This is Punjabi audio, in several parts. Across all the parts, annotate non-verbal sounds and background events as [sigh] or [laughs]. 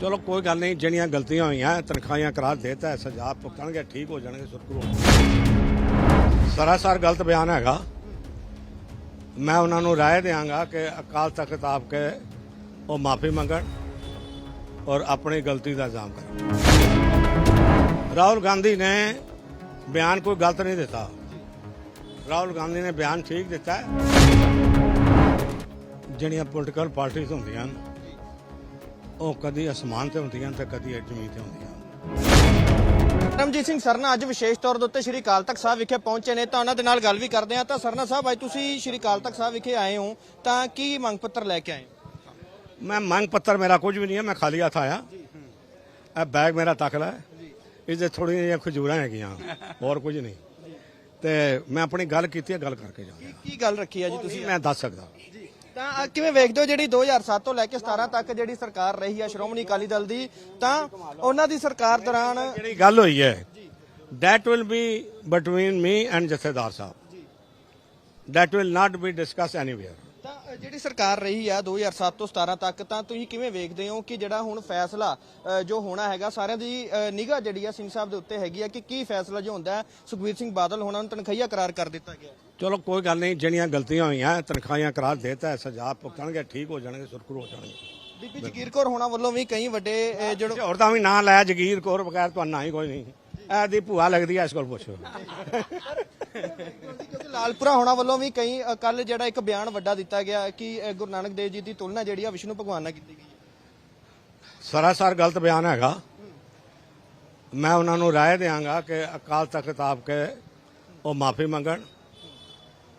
ਚਲੋ ਕੋਈ ਗੱਲ ਨਹੀਂ, ਜਿਹੜੀਆਂ ਗਲਤੀਆਂ ਹੋਈਆਂ, ਤਨਖਾਹਾਂ ਕਰਾਰ ਦੇਤਾ ਹੈ ਸਜ਼ਾ ਭੁਗਤਣਗੇ ਠੀਕ ਹੋ ਜਾਣਗੇ, ਸੁਰਖਰੂ ਸਰਾਸਰ ਗਲਤ ਬਿਆਨ ਹੈਗਾ। ਮੈਂ ਉਹਨਾਂ ਨੂੰ ਰਾਏ ਦੇਵਾਂਗਾ ਕਿ ਅਕਾਲ ਤਖਤ ਆਪ ਕੇ ਉਹ ਮਾਫੀ ਮੰਗਣ ਔਰ ਆਪਣੀ ਗਲਤੀ ਦਾ ਇਲਜ਼ਾਮ ਕਰਨ। ਰਾਹੁਲ ਗਾਂਧੀ ਨੇ ਬਿਆਨ ਕੋਈ ਗਲਤ ਨਹੀਂ ਦਿੱਤਾ। ਰਾਹੁਲ ਗਾਂਧੀ ਨੇ ਬਿਆਨ ਠੀਕ ਦਿੱਤਾ। ਜਿਹੜੀਆਂ ਪੋਲੀਟੀਕਲ ਪਾਰਟੀਆਂ ਹੁੰਦੀਆਂ ਹਨ ਉਹ ਕਦੀ ਅਸਮਾਨ ਤੇ ਹੁੰਦੀਆਂ ਤੇ ਕਦੀ ਜ਼ਮੀਨ ਤੇ ਹੁੰਦੀਆਂ। ਰਮਜੀਤ ਸਿੰਘ ਸਰਨਾ ਅੱਜ ਵਿਸ਼ੇਸ਼ ਤੌਰ ਦੇ ਉੱਤੇ ਸ਼੍ਰੀ ਅਕਾਲ ਤਖਤ ਸਾਹਿਬ ਵਿਖੇ ਪਹੁੰਚੇ ਨੇ ਤਾਂ ਉਹਨਾਂ ਦੇ ਨਾਲ ਗੱਲ ਵੀ ਕਰਦੇ ਆ ਤਾਂ ਸਰਨਾ ਸਾਹਿਬ ਅੱਜ ਤੁਸੀਂ ਸ਼੍ਰੀ ਅਕਾਲ ਤਖਤ ਸਾਹਿਬ ਵਿਖੇ ਆਏ ਹੋ ਤਾਂ ਕੀ ਮੰਗ ਪੱਤਰ ਲੈ ਕੇ ਆਏ ਹੋ? ਮੈਂ ਮੰਗ ਪੱਤਰ ਮੇਰਾ ਕੁਝ ਵੀ ਨਹੀਂ ਹੈ ਮੈਂ ਖਾਲੀ ਹੱਥ ਆਇਆ। ਇਹ ਬੈਗ ਮੇਰਾ ਤਕਲਾ ਹੈ। ਇਹਦੇ ਥੋੜੀਆਂ ਜਿਹੀਆਂ ਖਜੂਰਾਂ ਹੈਗੀਆਂ ਹੋਰ ਕੁਝ ਨਹੀਂ। ਤੇ ਮੈਂ ਆਪਣੀ ਗੱਲ ਕੀਤੀ ਹੈ ਗੱਲ ਕਰਕੇ ਜਾਵਾਂਗਾ ਕੀ ਗੱਲ ਰੱਖੀ ਆ ਜੀ ਤੁਸੀਂ? ਮੈਂ ਦੱਸ ਸਕਦਾ। ਤਾਂ ਅ, ਕਿਵੇਂ ਵੇਖਦੇ ਹੋ ਜਿਹੜੀ 2007 ਤੋਂ ਲੈ ਕੇ 17 ਤੱਕ ਜਿਹੜੀ ਸਰਕਾਰ ਰਹੀ ਆ ਸ਼੍ਰੋਮਣੀ ਅਕਾਲੀ ਦਲ ਦੀ? ਤਾਂ ਉਹਨਾਂ ਦੀ ਸਰਕਾਰ ਦੌਰਾਨ ਜਿਹੜੀ ਗੱਲ ਹੋਈ ਹੈ that will be between me and ਜਥੇਦਾਰ ਸਾਹਿਬ। that will not be discussed anywhere ਤਾਂ ਅ, ਜਿਹੜੀ ਸਰਕਾਰ ਰਹੀ ਆ 2007 ਤੋਂ 17 ਤੱਕ ਤਾਂ ਤੁਸੀਂ ਕਿਵੇਂ ਵੇਖਦੇ ਹੋ ਕਿ ਜਿਹੜਾ ਹੁਣ ਫੈਸਲਾ ਜੋ ਹੋਣਾ ਹੈਗਾ ਸਾਰਿਆਂ ਦੀ ਨਿਗਾਹ ਜਿਹੜੀ ਆ ਸਿੰਘ ਸਾਹਿਬ ਦੇ ਉੱਤੇ ਹੈਗੀ ਆ ਕਿ ਕੀ ਫੈਸਲਾ ਜੋ ਹੁੰਦਾ ਸੁਖਬੀਰ ਸਿੰਘ ਬਾਦਲ ਹੋਣਾ ਨੂੰ ਤਨਖਾਹੀਆ ਕਰਾਰ ਕਰ ਦਿੱਤਾ ਗਿਆ ਚਲੋ ਕੋਈ ਗੱਲ ਨਹੀਂ ਜਿਹੜੀਆਂ ਗਲਤੀਆਂ ਹੋਈਆਂ ਤਨਖਾਹਾਂ ਕਰਾਰ ਦੇਤਾ ਹੈ ਸਜ਼ਾ ਭੁਗਤਣਗੇ ਠੀਕ ਹੋ ਜਾਣਗੇ ਸੁਰਖਰੂ ਹੋ ਜਾਣਗੇ। ਬੀਬੀ ਜਗੀਰ ਕੌਰ ਹੋਣਾ ਵੱਲੋਂ ਵੀ ਕਈ ਵੱਡੇ ਜਿਹੜੇ ਹੋਰ ਤਾਂ ਵੀ ਨਾਂ ਲਾਇਆ ਜਗੀਰ ਕੌਰ ਬਗੈਰ ਤੁਹਾਨੂੰ ਨਾ ਹੀ ਕੋਈ ਨਹੀਂ। ਐਦੀ ਭੂਆ ਲੱਗਦੀ ਐ ਇਸ ਕੋਲ ਪੁੱਛੋ। [laughs] ਕਿਉਂਕਿ ਲਾਲਪੁਰਾ ਹੋਣਾ ਵੱਲੋਂ ਵੀ ਕਈ ਕੱਲ ਜਿਹੜਾ ਇੱਕ ਬਿਆਨ ਵੱਡਾ ਦਿੱਤਾ ਗਿਆ ਕਿ ਗੁਰੂ ਨਾਨਕ ਦੇਵ ਜੀ ਦੀ ਤੁਲਨਾ ਜਿਹੜੀ ਆ ਵਿਸ਼ਨੂੰ ਭਗਵਾਨ ਨਾਲ ਕੀਤੀ ਗਈ ਹੈ। ਸਰਾਸਰ ਗਲਤ ਬਿਆਨ ਹੈਗਾ। ਮੈਂ ਉਹਨਾਂ ਨੂੰ ਰਾਏ ਦੇਵਾਂਗਾ ਕਿ ਅਕਾਲ ਤਖਤ ਆਪ ਕੇ ਉਹ ਮਾਫੀ ਮੰਗਣ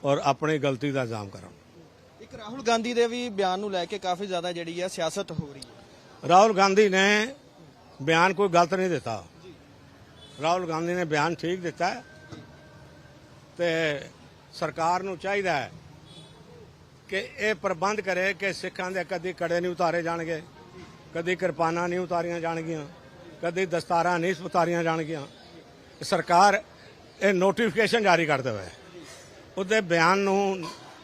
ਔਰ ਆਪਣੀ ਗਲਤੀ ਦਾ ਇਲਜ਼ਾਮ ਕਰਨ। ਇੱਕ ਰਾਹੁਲ ਗਾਂਧੀ ਦੇ ਵੀ ਬਿਆਨ ਨੂੰ ਲੈ ਕੇ ਕਾਫੀ ਜ਼ਿਆਦਾ ਜਿਹੜੀ ਆ ਸਿਆਸਤ ਹੋ ਰਹੀ ਹੈ। ਰਾਹੁਲ ਗਾਂਧੀ ਨੇ ਬਿਆਨ ਕੋਈ ਗਲਤ ਨਹੀਂ ਦਿੱਤਾ। ਰਾਹੁਲ ਗਾਂਧੀ ਨੇ ਬਿਆਨ ਠੀਕ ਦਿੱਤਾ ਹੈ। ਤੇ ਸਰਕਾਰ ਨੂੰ ਚਾਹੀਦਾ ਹੈ ਕਿ ਇਹ ਪ੍ਰਬੰਧ ਕਰੇ ਕਿ ਸਿੱਖਾਂ ਦੇ ਕਦੀ ਕੜੇ ਨਹੀਂ ਉਤਾਰੇ ਜਾਣਗੇ, ਕਦੀ ਕਿਰਪਾਨਾਂ ਨਹੀਂ ਉਤਾਰੀਆਂ ਜਾਣਗੀਆਂ, ਕਦੀ ਦਸਤਾਰਾਂ ਨਹੀਂ ਉਤਾਰੀਆਂ ਜਾਣਗੀਆਂ। ਸਰਕਾਰ ਇਹ ਨੋਟੀਫਿਕੇਸ਼ਨ ਜਾਰੀ ਕਰ ਦੇਵੇ। ਉਹਦੇ ਬਿਆਨ ਨੂੰ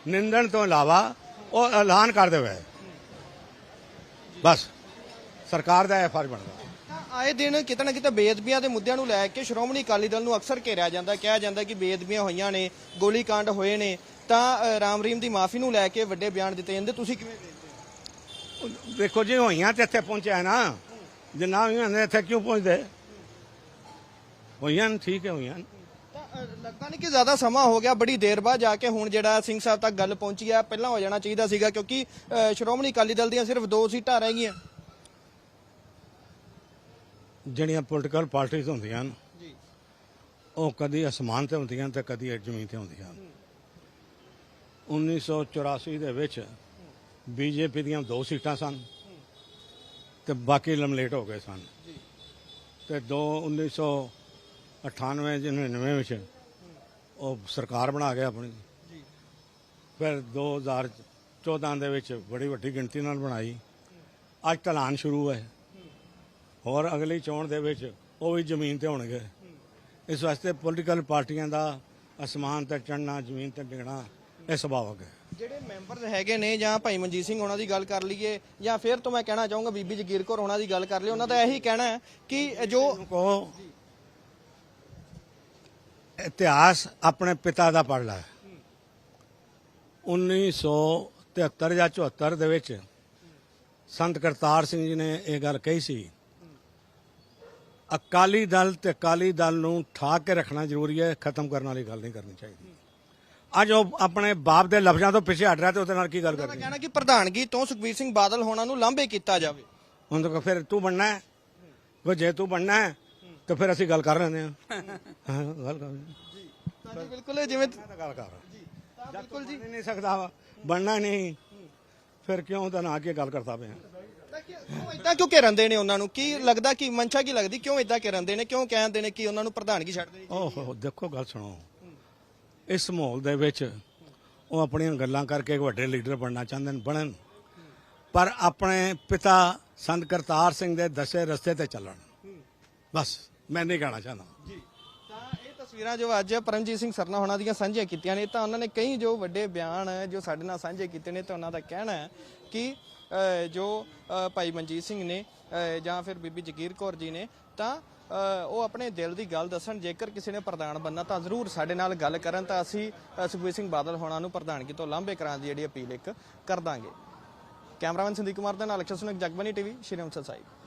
ਨਿੰਦਣ ਤੋਂ ਇਲਾਵਾ ਉਹ ਐਲਾਨ ਕਰ ਦੇਵੇ। ਬਸ, ਸਰਕਾਰ ਦਾ ਇਹ ਫਰਜ਼ ਬਣਦਾ। ਆਏ ਦਿਨ ਕਿਤੇ ਨਾ ਕਿਤੇ ਬੇਅਦਬੀਆਂ ਦੇ ਮੁੱਦਿਆਂ ਨੂੰ ਲੈ ਕੇ ਸ਼੍ਰੋਮਣੀ ਅਕਾਲੀ ਦਲ ਨੂੰ ਅਕਸਰ ਘੇਰਿਆ ਜਾਂਦਾ ਕਿਹਾ ਜਾਂਦਾ ਕਿ ਬੇਅਦਬੀਆਂ ਹੋਈਆਂ ਨੇ ਗੋਲੀकांड ਹੋਏ ਨੇ। ਤਾਂ ਰਾਮ ਰਹੀਮ ਦੀ ਮਾਫੀ ਨੂੰ ਲੈ ਕੇ ਵੱਡੇ ਬਿਆਨ ਦਿੱਤੇ ਜਾਂਦੇ ਤੁਸੀਂ ਕਿਵੇਂ ਦੇਖਦੇ ਹੋ? ਦੇਖੋ ਜੀ ਹੋਈਆਂ ਤੇ ਇੱਥੇ ਪਹੁੰਚਿਆ ਨਾ। ਜੇ ਨਾ ਹੋਈਆਂ ਨੇ ਇੱਥੇ ਕਿਉਂ ਪਹੁੰਚਦੇ? ਹੋਈਆਂ ਠੀਕ ਹੈ ਹੋਈਆਂ ਲੱਗਦਾ ਨਹੀਂ ਕਿ ਜ਼ਿਆਦਾ ਸਮਾਂ ਹੋ ਗਿਆ ਬੜੀ ਦੇਰ ਬਾਅਦ ਜਾ ਕੇ ਹੁਣ ਜਿਹੜਾ ਸਿੰਘ ਸਾਹਿਬ ਤੱਕ ਗੱਲ ਪਹੁੰਚੀ ਆ ਪਹਿਲਾਂ ਹੋ ਜਾਣਾ ਚਾਹੀਦਾ ਸੀਗਾ ਕਿਉਂਕਿ ਸ਼੍ਰੋਮਣੀ ਅਕਾਲੀ ਦਲ ਦੀਆਂ ਸਿਰਫ ਦੋ ਸੀਟਾਂ ਰਹਿ ਗਈਆਂ। ਜਿਹੜੀਆਂ ਪੋਲੀਟੀਕਲ ਪਾਰਟੀਆਂ ਹੁੰਦੀਆਂ ਹਨ ਜੀ। ਉਹ ਕਦੀ ਅਸਮਾਨ ਤੇ ਹੁੰਦੀਆਂ ਤੇ ਕਦੀ ਜ਼ਮੀਨ ਤੇ ਹੁੰਦੀਆਂ ਹਨ। 1984 ਦੇ ਵਿੱਚ ਬੀਜੇਪੀ ਦੀਆਂ ਦੋ ਸੀਟਾਂ ਸਨ ਤੇ ਬਾਕੀ ਲਮਲੇਟ ਹੋ ਗਏ ਸਨ। ਤੇ ਦੋ 1998 99 ਵਿੱਚ ਉਹ ਸਰਕਾਰ ਬਣਾ ਗਿਆ ਆਪਣੀ। ਜੀ। ਫਿਰ 2014 ਦੇ ਵਿੱਚ ਬੜੀ ਵੱਡੀ ਗਿਣਤੀ ਨਾਲ ਬਣਾਈ। ਅੱਜ ਢਲਾਨ ਸ਼ੁਰੂ ਹੈ ਹੋਰ ਅਗਲੀ ਚੋਣ ਦੇ ਵਿੱਚ ਉਹ ਵੀ ਜ਼ਮੀਨ ਤੇ ਹੋਣਗੇ। ਇਸ ਵਾਸਤੇ ਪੋਲੀਟੀਕਲ ਪਾਰਟੀਆਂ ਦਾ ਅਸਮਾਨ ਤੇ ਚੜਨਾ ਜ਼ਮੀਨ ਤੇ ਡਿੱਗਣਾ ਇਹ ਸੁਭਾਵਕ ਹੈ। ਜਿਹੜੇ ਮੈਂਬਰ ਹੈਗੇ ਨੇ ਜਾਂ ਭਾਈ ਮਨਜੀਤ ਸਿੰਘ ਉਹਨਾਂ ਦੀ ਗੱਲ ਕਰ ਲਈਏ ਜਾਂ ਫਿਰ ਤੋਂ ਮੈਂ ਕਹਿਣਾ ਚਾਹੂੰਗਾ ਬੀਬੀ ਜਗੀਰ ਕੌਰ ਉਹਨਾਂ ਦੀ ਗੱਲ ਕਰ ਲਈਏ ਉਹਨਾਂ ਦਾ ਇਹੀ ਕਹਿਣਾ ਹੈ ਕਿ ਜੋ ਕੋ ਇਤਿਹਾਸ ਆਪਣੇ ਪਿਤਾ ਦਾ ਪੜ੍ਹ ਲੈ। 1973 ਜਾਂ 74 ਦੇ ਵਿੱਚ ਸੰਤ ਕਰਤਾਰ ਸਿੰਘ ਜੀ ਨੇ ਇਹ ਗੱਲ ਕਹੀ ਸੀ ਅਕਾਲੀ ਦਲ ਤੇ ਅਕਾਲੀ ਦਲ ਨੂੰ ਠਾ ਕੇ ਰੱਖਣਾ ਜ਼ਰੂਰੀ ਹੈ ਖਤਮ ਕਰਨ ਵਾਲੀ ਗੱਲ ਨਹੀਂ ਕਰਨੀ ਚਾਹੀਦੀ। ਅੱਜ ਉਹ ਆਪਣੇ ਬਾਪ ਦੇ ਲਫ਼ਜ਼ਾਂ ਤੋਂ ਪਿੱਛੇ ਹਟ ਰਿਹਾ ਤੇ ਉਹਦੇ ਨਾਲ ਕੀ ਗੱਲ ਕਰਨੀ? ਕਹਿਣਾ ਕਿ ਪ੍ਰਧਾਨਗੀ ਤੋਂ ਸੁਖਬੀਰ ਸਿੰਘ ਬਾਦਲ ਹੋਣਾ ਨੂੰ ਲਾਂਭੇ ਕੀਤਾ ਜਾਵੇ। ਹੁਣ ਤਾਂ ਫਿਰ ਤੂੰ ਬਣਨਾ ਹੈ ਉਹ ਜੇ ਤੂੰ ਬਣਨਾ ਹੈ ਤਾਂ ਫਿਰ ਅਸੀਂ ਗੱਲ ਕਰ ਲੈਂਦੇ ਹਾਂ। ਹਾਂ ਗੱਲ ਕਰ ਤਾਂ ਜੀ ਬਿਲਕੁਲ ਜਿਵੇਂ ਤਾਂ ਗੱਲ ਕਰ ਤਾਂ ਬਿਲਕੁਲ ਜੀ। ਨਹੀਂ ਸਕਦਾ ਬਣਨਾ ਨਹੀਂ। ਫਿਰ ਕਿਉਂ ਤਾਂ ਨਾ ਕੇ ਗੱਲ ਕਰਦਾ ਪਿਆ। ਤਾਂ ਕਿ- ਕਿਉਂ ਇਦਾਂ ਕਿਉਂ ਘੇਰੰਦੇ ਨੇ ਉਹਨਾਂ ਨੂੰ? ਕੀ ਲੱਗਦਾ ਕਿ ਮਨਸ਼ਾ ਕੀ ਲੱਗਦੀ? ਕਿਉਂ ਇਦਾਂ ਘੇਰੰਦੇ ਨੇ? ਕਿਉਂ ਕਹਿੰਦੇ ਨੇ ਕਿ ਉਹਨਾਂ ਨੂੰ ਪ੍ਰਧਾਨਗੀ ਛੱਡ ਦੇ ਓਹੋ ਦੇਖੋ ਗੱਲ ਸੁਣੋ। ਇਸ ਮਾਹੌਲ ਦੇ ਵਿੱਚ ਉਹ ਆਪਣੀਆਂ ਗੱਲਾਂ ਕਰਕੇ ਵੱਡੇ ਲੀਡਰ ਬਣਨਾ ਚਾਹੁੰਦੇ ਨੇ ਬਣਨ। ਪਰ ਆਪਣੇ ਪਿਤਾ ਸੰਤ ਕਰਤਾਰ ਸਿੰਘ ਦੇ ਦੱਸੇ ਰਸਤੇ ਤੇ ਚੱਲਣ। ਬਸ ਮੈਂ ਨਹੀਂ ਕਹਿਣਾ ਚਾਹੁੰਦਾ। ਜੀ। ਤਸਵੀਰਾਂ ਜੋ ਅੱਜ ਪਰਮਜੀਤ ਸਿੰਘ ਸਰਨਾ ਹੋਣਾ ਦੀਆਂ ਸਾਂਝੀਆਂ ਕੀਤੀਆਂ ਨੇ, ਤਾਂ ਉਹਨਾਂ ਨੇ ਕਈ ਜੋ ਵੱਡੇ ਬਿਆਨ ਜੋ ਸਾਡੇ ਨਾਲ ਸਾਂਝੇ ਕੀਤੇ ਨੇ, ਤਾਂ ਉਹਨਾਂ ਦਾ ਕਹਿਣਾ ਹੈ ਕਿ ਜੋ ਭਾਈ ਮਨਜੀਤ ਸਿੰਘ ਨੇ ਜਾਂ ਫਿਰ ਬੀਬੀ ਜਗੀਰ ਕੌਰ ਜੀ ਨੇ, ਤਾਂ ਉਹ ਆਪਣੇ ਦਿਲ ਦੀ ਗੱਲ ਦੱਸਣ, ਜੇਕਰ ਕਿਸੇ ਨੇ ਪ੍ਰਧਾਨ ਬੰਨਾ ਤਾਂ ਜ਼ਰੂਰ ਸਾਡੇ ਨਾਲ ਗੱਲ ਕਰਨ, ਤਾਂ ਅਸੀਂ ਸੁਖਬੀਰ ਸਿੰਘ ਬਾਦਲ ਹੋਣਾ ਨੂੰ ਪ੍ਰਧਾਨਗੀ ਤੋਂ ਲਾਂਭੇ ਕਰਾਂ ਦੀ ਜਿਹੜੀ ਅਪੀਲ ਇੱਕ ਕਰ ਦਾਂਗੇ ਕੈਮਰਾਮੈਨ ਸੰਦੀਪ ਕੁਮਾਰ ਦੇ ਨਾਲ ਅਕਸ਼ਰ ਸੁਨਕ ਜਗਬਨੀ ਟੀਵੀ, ਸ਼੍ਰੀ ਅੰਮ੍ਰਿਤਸਰ ਸਾਹਿਬ।